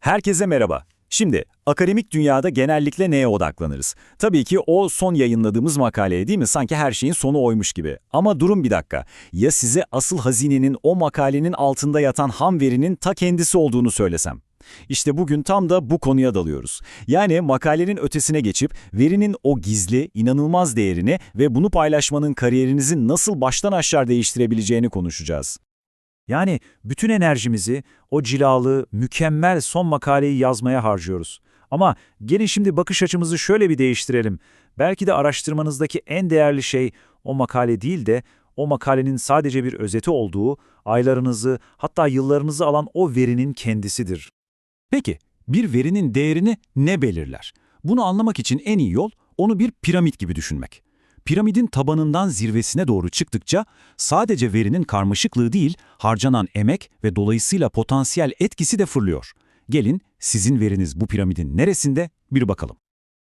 Herkese merhaba. Şimdi akademik dünyada genellikle neye odaklanırız? Tabii ki o son yayınladığımız makaleye değil mi? Sanki her şeyin sonu oymuş gibi. Ama durun bir dakika. Ya size asıl hazinenin o makalenin altında yatan ham verinin ta kendisi olduğunu söylesem? İşte bugün tam da bu konuya dalıyoruz. Yani makalenin ötesine geçip verinin o gizli, inanılmaz değerini ve bunu paylaşmanın kariyerinizi nasıl baştan aşağı değiştirebileceğini konuşacağız. Yani bütün enerjimizi o cilalı, mükemmel son makaleyi yazmaya harcıyoruz. Ama gelin şimdi bakış açımızı şöyle bir değiştirelim. Belki de araştırmanızdaki en değerli şey o makale değil de o makalenin sadece bir özeti olduğu, aylarınızı hatta yıllarınızı alan o verinin kendisidir. Peki, bir verinin değerini ne belirler? Bunu anlamak için en iyi yol onu bir piramit gibi düşünmek. Piramidin tabanından zirvesine doğru çıktıkça sadece verinin karmaşıklığı değil, harcanan emek ve dolayısıyla potansiyel etkisi de fırlıyor. Gelin sizin veriniz bu piramidin neresinde bir bakalım.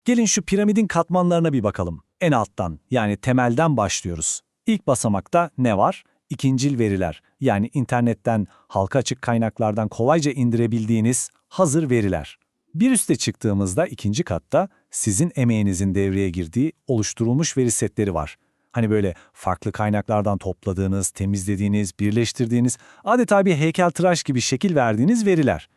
Gelin şu piramidin katmanlarına bir bakalım. En alttan yani temelden başlıyoruz. İlk basamakta ne var? İkincil veriler yani internetten, halka açık kaynaklardan kolayca indirebildiğiniz hazır veriler. Bir üste çıktığımızda ikinci katta sizin emeğinizin devreye girdiği oluşturulmuş veri setleri var. Hani böyle farklı kaynaklardan topladığınız, temizlediğiniz, birleştirdiğiniz, adeta bir heykeltıraş gibi şekil verdiğiniz veriler.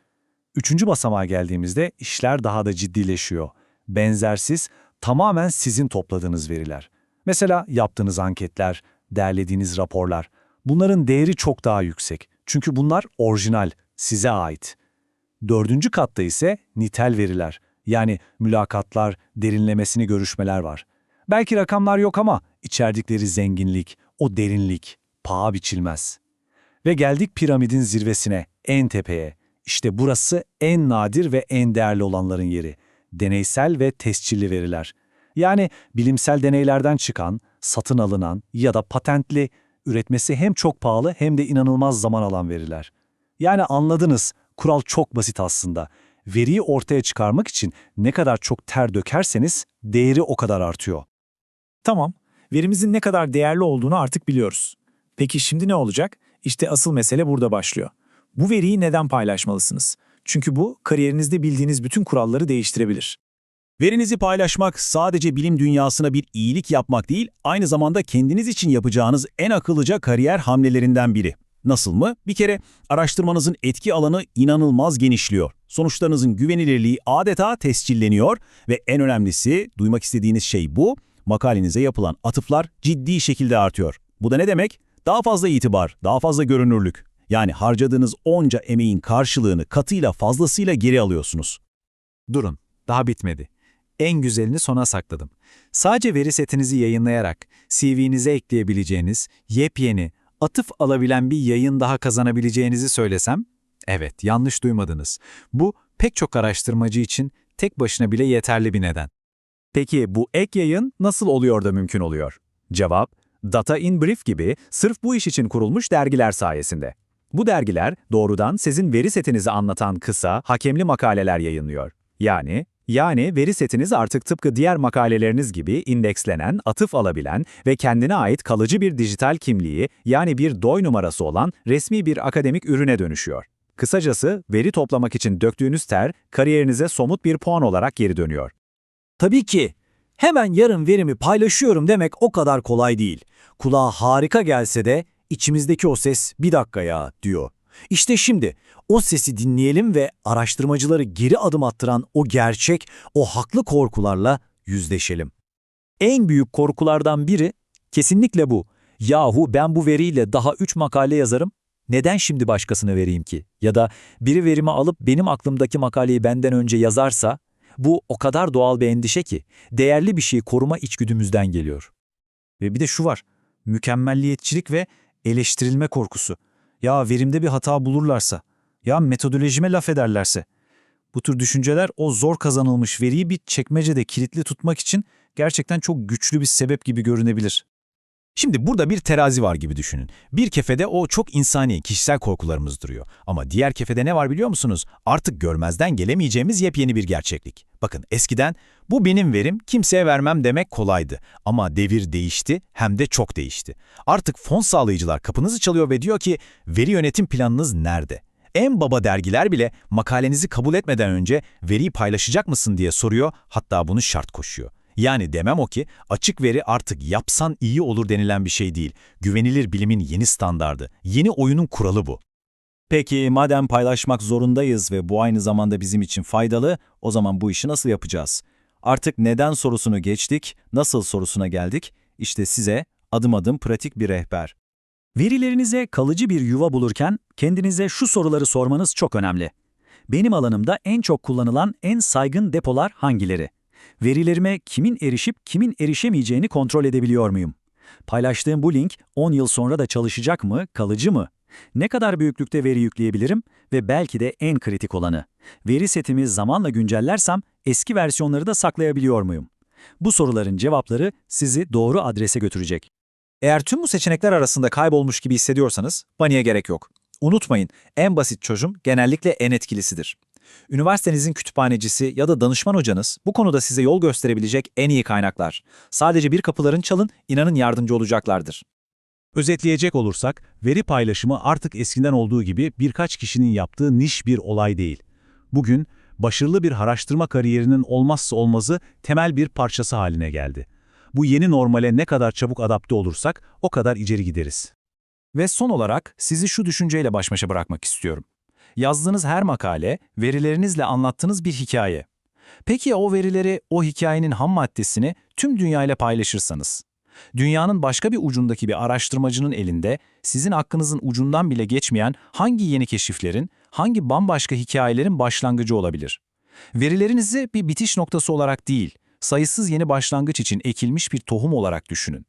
Üçüncü basamağa geldiğimizde işler daha da ciddileşiyor. Benzersiz, tamamen sizin topladığınız veriler. Mesela yaptığınız anketler, derlediğiniz raporlar. Bunların değeri çok daha yüksek. Çünkü bunlar orijinal, size ait. Dördüncü katta ise nitel veriler. Yani mülakatlar, derinlemesini görüşmeler var. Belki rakamlar yok ama içerdikleri zenginlik, o derinlik, paha biçilmez. Ve geldik piramidin zirvesine, en tepeye. İşte burası en nadir ve en değerli olanların yeri. Deneysel ve tescilli veriler. Yani bilimsel deneylerden çıkan, satın alınan ya da patentli, üretmesi hem çok pahalı hem de inanılmaz zaman alan veriler. Yani anladınız, kural çok basit aslında. Veriyi ortaya çıkarmak için ne kadar çok ter dökerseniz değeri o kadar artıyor. Tamam, verimizin ne kadar değerli olduğunu artık biliyoruz. Peki şimdi ne olacak? İşte asıl mesele burada başlıyor. Bu veriyi neden paylaşmalısınız? Çünkü bu kariyerinizde bildiğiniz bütün kuralları değiştirebilir. Verinizi paylaşmak sadece bilim dünyasına bir iyilik yapmak değil, aynı zamanda kendiniz için yapacağınız en akıllıca kariyer hamlelerinden biri. Nasıl mı? Bir kere araştırmanızın etki alanı inanılmaz genişliyor. Sonuçlarınızın güvenilirliği adeta tescilleniyor ve en önemlisi duymak istediğiniz şey bu, makalenize yapılan atıflar ciddi şekilde artıyor. Bu da ne demek? Daha fazla itibar, daha fazla görünürlük. Yani harcadığınız onca emeğin karşılığını katıyla fazlasıyla geri alıyorsunuz. Durun, daha bitmedi. En güzelini sona sakladım. Sadece veri setinizi yayınlayarak CV'nize ekleyebileceğiniz yepyeni, atıf alabilen bir yayın daha kazanabileceğinizi söylesem? Evet, yanlış duymadınız. Bu pek çok araştırmacı için tek başına bile yeterli bir neden. Peki bu ek yayın nasıl oluyor da mümkün oluyor? Cevap, Data in Brief gibi sırf bu iş için kurulmuş dergiler sayesinde. Bu dergiler doğrudan sizin veri setinizi anlatan kısa, hakemli makaleler yayınlıyor. Yani yani veri setiniz artık tıpkı diğer makaleleriniz gibi indekslenen, atıf alabilen ve kendine ait kalıcı bir dijital kimliği yani bir DOI numarası olan resmi bir akademik ürüne dönüşüyor. Kısacası veri toplamak için döktüğünüz ter kariyerinize somut bir puan olarak geri dönüyor. Tabii ki. Hemen yarın verimi paylaşıyorum demek o kadar kolay değil. Kulağa harika gelse de içimizdeki o ses bir dakika ya diyor. İşte şimdi o sesi dinleyelim ve araştırmacıları geri adım attıran o gerçek, o haklı korkularla yüzleşelim. En büyük korkulardan biri kesinlikle bu. Yahu ben bu veriyle daha 3 makale yazarım, neden şimdi başkasına vereyim ki? Ya da biri verimi alıp benim aklımdaki makaleyi benden önce yazarsa, bu o kadar doğal bir endişe ki, değerli bir şeyi koruma içgüdümüzden geliyor. Ve bir de şu var, mükemmelliyetçilik ve eleştirilme korkusu. Ya verimde bir hata bulurlarsa, ya metodolojime laf ederlerse. Bu tür düşünceler o zor kazanılmış veriyi bir çekmecede kilitli tutmak için gerçekten çok güçlü bir sebep gibi görünebilir. Şimdi burada bir terazi var gibi düşünün. Bir kefede o çok insani, kişisel korkularımız duruyor. Ama diğer kefede ne var biliyor musunuz? Artık görmezden gelemeyeceğimiz yepyeni bir gerçeklik. Bakın eskiden bu benim verim kimseye vermem demek kolaydı. Ama devir değişti hem de çok değişti. Artık fon sağlayıcılar kapınızı çalıyor ve diyor ki veri yönetim planınız nerede? En baba dergiler bile makalenizi kabul etmeden önce veriyi paylaşacak mısın diye soruyor, hatta bunu şart koşuyor. Yani demem o ki açık veri artık yapsan iyi olur denilen bir şey değil. Güvenilir bilimin yeni standardı, yeni oyunun kuralı bu. Peki madem paylaşmak zorundayız ve bu aynı zamanda bizim için faydalı, o zaman bu işi nasıl yapacağız? Artık neden sorusunu geçtik, nasıl sorusuna geldik? İşte size adım adım pratik bir rehber. Verilerinize kalıcı bir yuva bulurken kendinize şu soruları sormanız çok önemli. Benim alanımda en çok kullanılan en saygın depolar hangileri? Verilerime kimin erişip kimin erişemeyeceğini kontrol edebiliyor muyum? Paylaştığım bu link 10 yıl sonra da çalışacak mı, kalıcı mı? Ne kadar büyüklükte veri yükleyebilirim ve belki de en kritik olanı. Veri setimi zamanla güncellersem eski versiyonları da saklayabiliyor muyum? Bu soruların cevapları sizi doğru adrese götürecek. Eğer tüm bu seçenekler arasında kaybolmuş gibi hissediyorsanız paniğe gerek yok. Unutmayın, en basit çözüm genellikle en etkilisidir. Üniversitenizin kütüphanecisi ya da danışman hocanız bu konuda size yol gösterebilecek en iyi kaynaklar. Sadece bir kapıların çalın, inanın yardımcı olacaklardır. Özetleyecek olursak, veri paylaşımı artık eskiden olduğu gibi birkaç kişinin yaptığı niş bir olay değil. Bugün, başarılı bir araştırma kariyerinin olmazsa olmazı temel bir parçası haline geldi. Bu yeni normale ne kadar çabuk adapte olursak o kadar içeri gideriz. Ve son olarak sizi şu düşünceyle baş başa bırakmak istiyorum. Yazdığınız her makale, verilerinizle anlattığınız bir hikaye. Peki ya o verileri, o hikayenin ham maddesini tüm dünyayla paylaşırsanız? Dünyanın başka bir ucundaki bir araştırmacının elinde sizin hakkınızın ucundan bile geçmeyen hangi yeni keşiflerin, hangi bambaşka hikayelerin başlangıcı olabilir? Verilerinizi bir bitiş noktası olarak değil, sayısız yeni başlangıç için ekilmiş bir tohum olarak düşünün.